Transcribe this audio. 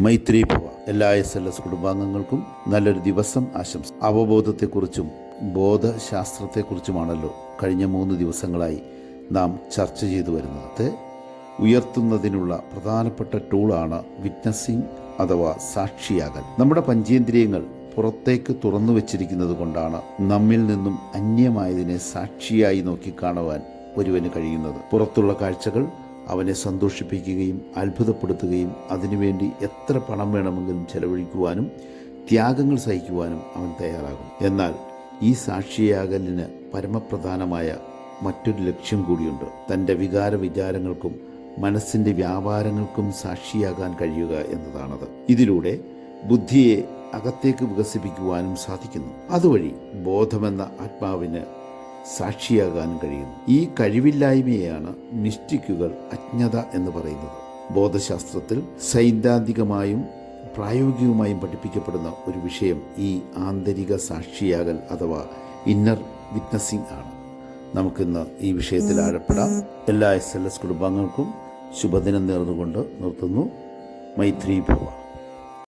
മൈത്രി ഭവ. എല്ലാ S L S കുടുംബാംഗങ്ങൾക്കും നല്ലൊരു ദിവസം ആശംസ. അവബോധത്തെക്കുറിച്ചും ബോധശാസ്ത്രത്തെക്കുറിച്ചുമാണല്ലോ കഴിഞ്ഞ മൂന്ന് ദിവസങ്ങളായി നാം ചർച്ച ചെയ്തു വരുന്നത്. ഉയർത്തുന്നതിനുള്ള പ്രധാനപ്പെട്ട ടൂളാണ് വിറ്റ്നസിംഗ് അഥവാ സാക്ഷിയാകൽ. നമ്മുടെ പഞ്ചേന്ദ്രിയങ്ങൾ പുറത്തേക്ക് തുറന്നു വച്ചിരിക്കുന്നത് കൊണ്ടാണ് നമ്മിൽ നിന്നും അന്യമായതിനെ സാക്ഷിയായി നോക്കിക്കാണുവാൻ ഒരുവന് കഴിയുന്നത്. പുറത്തുള്ള കാഴ്ചകൾ അവനെ സന്തോഷിപ്പിക്കുകയും അത്ഭുതപ്പെടുത്തുകയും അതിനുവേണ്ടി എത്ര പണം വേണമെങ്കിലും ചെലവഴിക്കുവാനും ത്യാഗങ്ങൾ സഹിക്കുവാനും അവൻ തയ്യാറാകും എന്നാൽ ഈ സാക്ഷിയാകലിന് പരമപ്രധാനമായ മറ്റൊരു ലക്ഷ്യം കൂടിയുണ്ട്. തന്റെ വികാര വിചാരങ്ങൾക്കും മനസ്സിന്റെ വ്യാപാരങ്ങൾക്കും സാക്ഷിയാകാൻ കഴിയുക എന്നതാണത്. ഇതിലൂടെ ബുദ്ധിയെ അകത്തേക്ക് വികസിപ്പിക്കുവാനും സാധിക്കുന്നു. അതുവഴി ബോധമെന്ന ആത്മാവിന് സാക്ഷിയാകാനും കഴിയുന്നു. ഈ കഴിവില്ലായ്മയെയാണ് മിസ്റ്റിക്കുകൾ അജ്ഞത എന്ന് പറയുന്നത്. ബോധശാസ്ത്രത്തിൽ സൈദ്ധാന്തികമായും പ്രായോഗികമായും പഠിപ്പിക്കപ്പെടുന്ന ഒരു വിഷയം ഈ ആന്തരിക സാക്ഷിയാകൽ അഥവാ ഇന്നർ വിറ്റ്നസിംഗ് ആണ്. നമുക്കിന്ന് ഈ വിഷയത്തിൽ ആഴപ്പെടാം. എല്ലാ എസ് എൽ എസ് കുടുംബാംഗങ്ങൾക്കും ശുഭദിനം നേർന്നുകൊണ്ട് നിർത്തുന്നു. മൈത്രി ഭവ